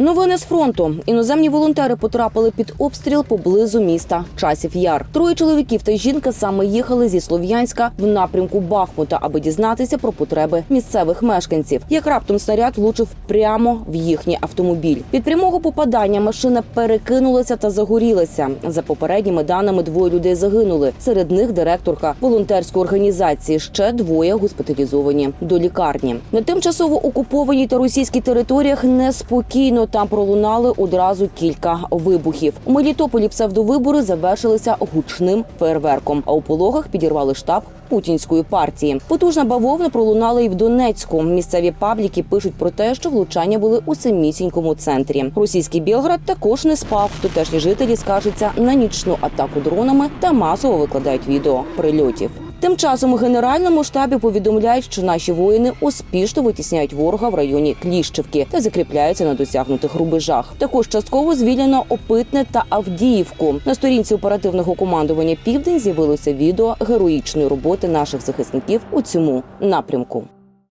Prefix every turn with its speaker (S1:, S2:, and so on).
S1: Новини з фронту. Іноземні волонтери потрапили під обстріл поблизу міста Часів Яр. Троє чоловіків та жінка саме їхали зі Слов'янська в напрямку Бахмута, аби дізнатися про потреби місцевих мешканців. Як раптом снаряд влучив прямо в їхній автомобіль. Від прямого попадання машина перекинулася та загорілася. За попередніми даними, двоє людей загинули. Серед них директорка волонтерської організації. Ще двоє госпіталізовані до лікарні. На тимчасово окупованій та російській територіях неспокійно. Там пролунали одразу кілька вибухів. У Мелітополі псевдовибори завершилися гучним фейерверком. А у пологах підірвали штаб путінської партії. Потужна бавовна пролунала і в Донецьку. Місцеві пабліки пишуть про те, що влучання були у самісінькому центрі. Російський Білград також не спав. Тутешні жителі скаржаться на нічну атаку дронами та масово викладають відео прильотів. Тим часом у генеральному штабі повідомляють, що наші воїни успішно витісняють ворога в районі Кліщівки та закріпляються на досягнутих рубежах. Також частково звільнено Опитне та Авдіївку. На сторінці оперативного командування Південь з'явилося відео героїчної роботи наших захисників у цьому напрямку.